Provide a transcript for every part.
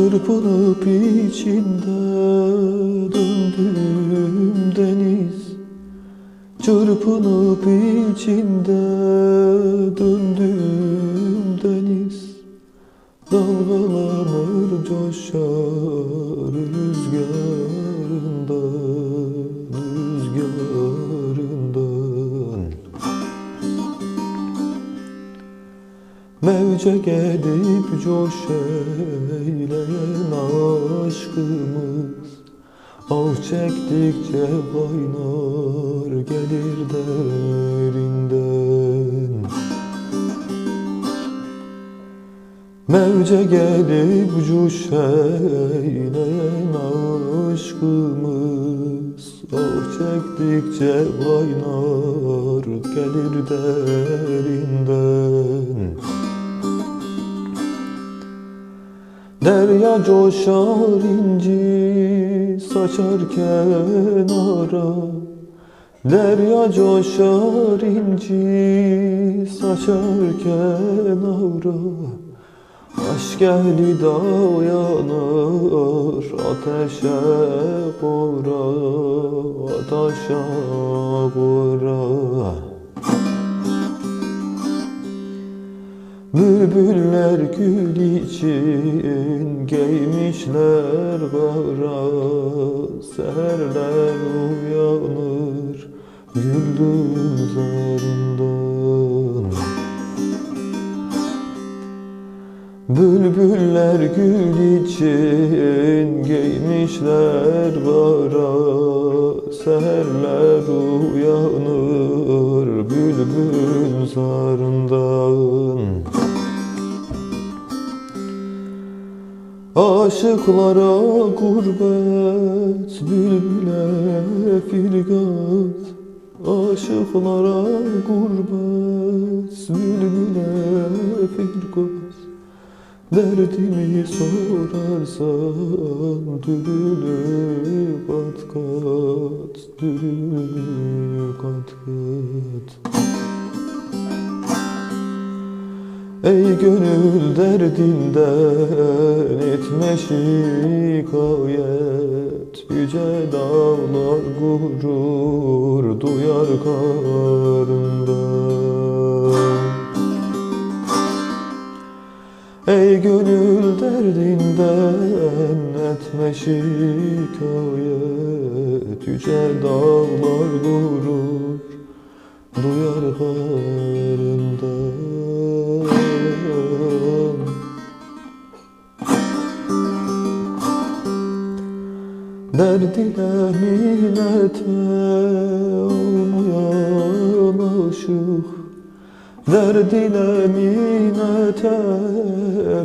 Çırpınıp içinde döndüm deniz. Çırpınıp içinde döndüm deniz. Dalgalanır coşar Mevce gelip coş eyleyen aşkımız. Ah çektikçe kaynar gelir derinden. Mevce gelip cuş eyleyen aşkımız. Ah çektikçe kaynar gelir derinden Derya coşar inci saçar kenara. Derya coşar inci saçar kenara. Aşk ehli da uyanır ateşe kora Ateşe kora Bülbüller gül için giymişler kara Seherler uyanır güldüğün zarından Bülbüller gül için giymişler kara Aşıklara gurbet, bülbüle firgat. Aşıklara gurbet, bülbüle firgat. Derdimi sorarsan dürülü kat kat Dürülü kat kat. Ey gönül derdinden etme şikayet Yüce dağlar gurur duyar karından Ey gönül derdinden etme şikayet Yüce dağlar gurur duyar karından Derd ile millete olmayan aşık Derd ile minnete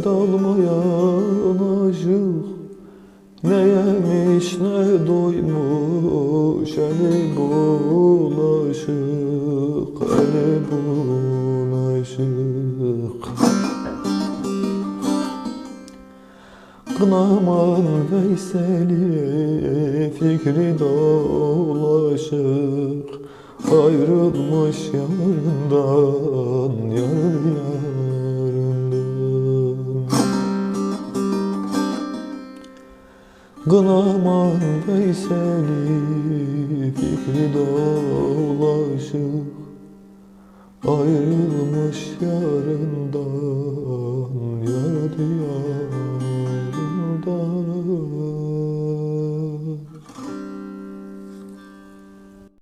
dalmayan aşık Ne yemiş ne doymuş eli bulaşık Eli bulaşık Kınaman Veysel'i fikri dolaşık. Ayrılmış yarından yar yarından Kınaman Veysel'i fikri dolaşık. Ayrılmış yarından